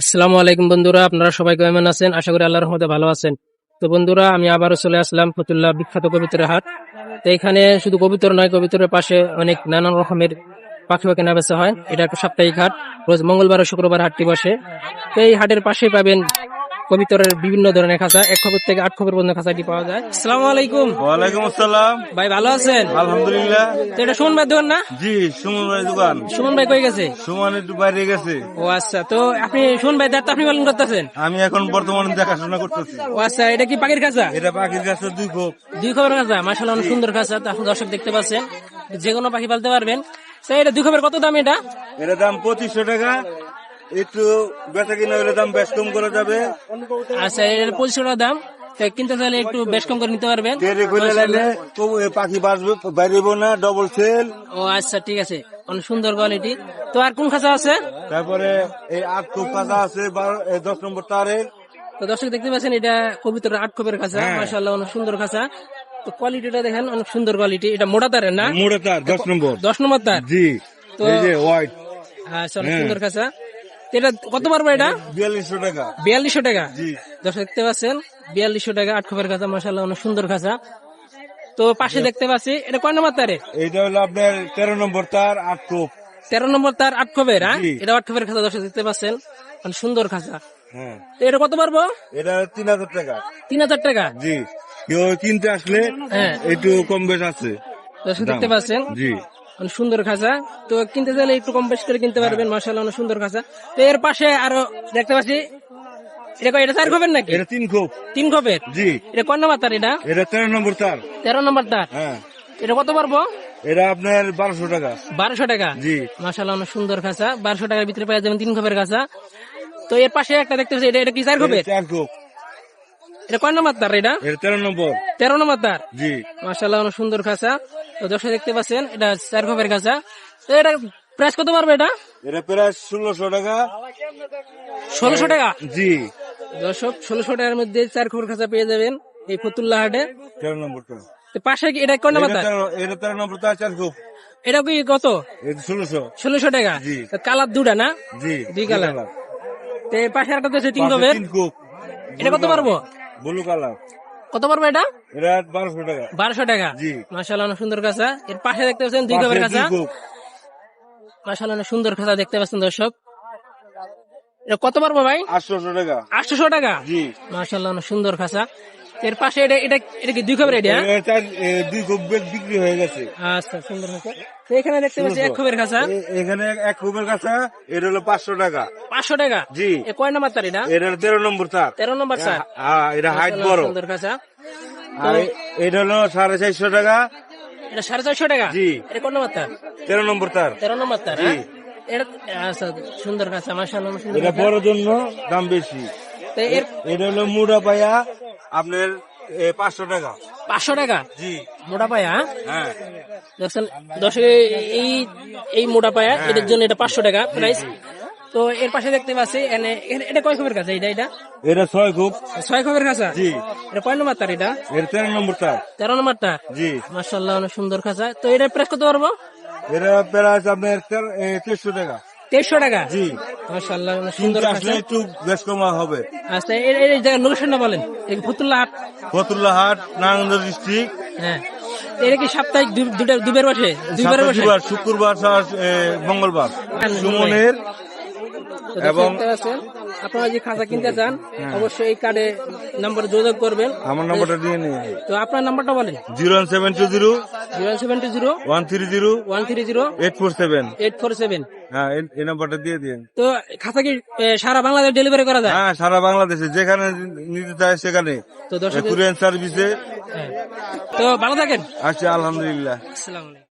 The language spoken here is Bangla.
আসসালামু আলাইকুম বন্ধুরা, আপনারা সবাই কেমন আছেন? আশা করি আল্লাহর রহমতে ভালো আছেন। তো বন্ধুরা, আমি আবারও চলে আসলাম ফতুল্লাহ বিখ্যাত কবিতরের হাট। তো এখানে শুধু কবিতর নয় কবিতরের পাশে অনেক নানান রকমের পাখি পাখি কেনা বেচা হয়। এটা একটা সাপ্তাহিক হাট। রোজ মঙ্গলবার ও শুক্রবার হাটটি বসে। তো এই হাটের পাশেই পাবেন কবিতরের বিভিন্ন ধরনের খাঁচা এক খবর থেকে আট খবর পর্যন্ত খাঁচাটি পাওয়া যায়। আসসালামু আলাইকুম। ওয়ালাইকুম আসসালাম। ভাই ভালো আছেন? আলহামদুলিল্লাহ। তো এটা সুমন ভাই দোকান না? জি সুমন ভাই দোকান। সুমন ভাই কই গেছে? সুমন একটু বাইরে গেছে। ও আচ্ছা তো আপনি সুমন ভাই দাঁড় আপনি পালন করতেছেন? আমি এখন বর্তমানে দেখাশোনা করতেছি। ও আচ্ছা এটা কি পাখির খাঁচা? এটা পাখির খাঁচা দুই কোপ দুই খবর কাঁচা মাসাল অনেক সুন্দর খাঁচা তো আপনি দর্শক দেখতে পাচ্ছেন। যে কোনো পাখি পালতে পারবেন। তো এটা দুই খবর কত দাম এটা? এটা দাম পঁচিশশো টাকা। একটু বেচা কিনা হলে দাম বেশ কম করা যাবে। আচ্ছা এর পঁচিশশো টাকা দাম কিনতে চাইলে একটু বেশ কম করে নিতে পারবেন। পাখি বাঁচবে বাইরেব না ডবল সেল ও আচ্ছা ঠিক আছে। অনেক সুন্দর কোয়ালিটি তো আর কোন খাঁচা আছে? তারপরে এই আট কোপ কাজা আছে দশ নম্বর তারের তো দর্শক দেখতে পাচ্ছেন এটা কবিতর আট খবর খাঁচা। হ্যাঁ। মাসাল্লাহ অনেক সুন্দর খাঁচা। তো কোয়ালিটিটা দেখেন অনেক সুন্দর কোয়ালিটি এটা মোটা তারের না? মোড়ে তার দশ নম্বর। দশ নম্বর তার? জি। তো- হোয়াইট আচ্ছা অনেক হ্যাঁ। সুন্দর খাঁচা। এটা কত পারব এটা? বিয়াল্লিশশো টাকা। বিয়াল্লিশশো টাকা? দর্শক দেখতে পাচ্ছেন বিয়াল্লিশশো টাকা আট খবর খাঁচা মাসাল্লাহ অনেক সুন্দর খাঁচা। তো পাশে দেখতে পাচ্ছি এটা কয় নম্বর তারে? এইটা হলো আপনার তেরো নম্বর তার আট কোপ তেরো নম্বর তার আট খবের হ্যাঁ? এটা আট খবের খাঁচা দর্শক দেখতে পাচ্ছেন অনেক সুন্দর খাঁচা। হ্যাঁ। এটা কত পারব এটা তিন হাজার টাকা। তিন হাজার টাকা? জি। কেউ কিনতে আসলে হ্যাঁ। একটু কম বেশ আছে। দেখতে পাচ্ছেন জি। অনেক সুন্দর খাঁচা তো কিনতে চাইলে একটু কম বেশ করে কিনতে পারবেন মার্শাল অনেক সুন্দর খাঁচা তো এর পাশে আরও দেখতে পাচ্ছি এটা এটা চার খবের নাকি? এটা তিন খোপ। তিন খবের জি। এটা কয় নম্বর তার এটা? এটা তেরো নম্বর তার। তেরো নম্বর তার। হ্যাঁ। এটা কত পারব এটা আপনার বারোশো টাকা। বারোশো টাকা? জি। অনেক সুন্দর খাঁচা বারোশো টাকার ভিতরে পাওয়া যাবেন তিন খবের খাঁচা তো এর পাশে একটা দেখতে পাচ্ছি এটা এটা কি চার খবের চার খোপ। এটা কয় নম্বর তার এটা? তেরো নম্বর। তেরো নম্বর তার? জি। মাসাল্লাহ অনেক সুন্দর খাঁচা। তো দর্শক দেখতে পাচ্ছেন এটা চার খবের খাঁচা। তো এটা প্রাইস কত পারবে এটা? এটা প্রায় ষোলোশো টাকা। ষোলোশো টাকা? জি। দর্শক ষোলোশো টাকার মধ্যে চার খবর খাঁচা পেয়ে যাবেন এই ফতুল্লা হাটে। তেরো নম্বর পাশে এটা কয় নম্বর তার? এটা তেরো নম্বর তার চার খোপ। এটা কি কত? ষোলোশো। ষোলোশো টাকা। কালার দুটা না? জি দুই কালার। তো পাশে একটা আছে তিন খবের এটা কত পারব ব্লু কালার। কত পারব এটা? এটা বারোশো টাকা। বারোশো টাকা? জি। মাসাল অনেক সুন্দর কাঁচা। এর পাশে দেখতে পাচ্ছেন দুই কাপের কাঁচা। দুই মাসাল অনেক সুন্দর খাঁচা দেখতে পাচ্ছেন দর্শক। কত পারব ভাই? আটশোশো টাকা। আটশোশো টাকা? জি। মাসাল্লাহ অনেক সুন্দর খাঁচা এর পাশে এটা এটা এটা কি দুই খবর এটা? এটা দুই বিক্রি হয়ে গেছে। আচ্ছা সুন্দর এখানে দেখতে পাচ্ছি এক খবরের এ- এখানে এক কাছে এটা হলো পাঁচশো টাকা। পাঁচশো টাকা? জি। এ কয় নাম্বার তার এটা? তেরো নম্বর তার। তেরো নম্বর স্যার হ্যাঁ এটা হাইট বড়। সুন্দর আর এটা হলো সাড়ে চারশো টাকা। এটা সাড়ে চারশো টাকা? জি। এটা কোন নম্বর তার? তেরো নম্বর তার। তেরো নম্বর তার হ্যাঁ? এটা আচ্ছা সুন্দর মাসাল্লাহ সুন্দর এটা বড় জন্য দাম বেশি। এর এটা হলো মুড়া পায়া আপনার পাঁচশো টাকা। পাঁচশো টাকা? জি। মোটা পায়া হ্যাঁ? হ্যাঁ। দেখছেন দর্শক এই এই মোটা পায়া এটার জন্য এটা পাঁচশো টাকা প্রাইস তো এর পাশে দেখতে পাচ্ছি এনে- এটা কয় খবর কাছে এটা এটা এটা ছয় খুব ছয় খবর খাঁচা জি। এটা কয় নম্বর তার এটা? এটা তেরো নম্বর তার। তেরো নম্বর তার? জি। মাসাল্লাহ অনেক সুন্দর খাঁচা। তো এটা প্রাইস কত পারব এটা প্রায় আপনার তেরো- তেরোশো টাকা। তেইশশো টাকা? জি। সুন্দর আসলে। একটু বেশ কমা হবে। আচ্ছা এই এই জায়গার লোকেশনটা বলেন। হাট ফতুল্লা হাট নারায়ণগঞ্জ ডিস্ট্রিক্ট হ্যাঁ। এটা কি সাপ্তাহিক দুটা দুবার বসে? দুইবার বসে? শুক্রবার মঙ্গলবার। সুমনের এবং- আপনারা যে খাঁচা কিনতে চান অবশ্যই এই কার্ডে নম্বরে যোগাযোগ করবেন। আমার নাম্বারটা দিয়ে নিয়ে তো আপনার নাম্বারটা বলেন। Zero one seven two zero. Zero seven two zero. One three zero. One three zero. Eight four seven. Eight four seven. হ্যাঁ এই- নাম্বারটা দিয়ে দিন তো খাঁচা কি সারা বাংলাদেশ ডেলিভারি করা যায়? হ্যাঁ সারা বাংলাদেশে যেখানে নিতে চায় সেখানে। তো দর্শক কুরিয়ান সার্ভিসে। হ্যাঁ। তো ভালো থাকেন। আছে আলহামদুলিল্লাহ। আসসালামু আলাইকুম।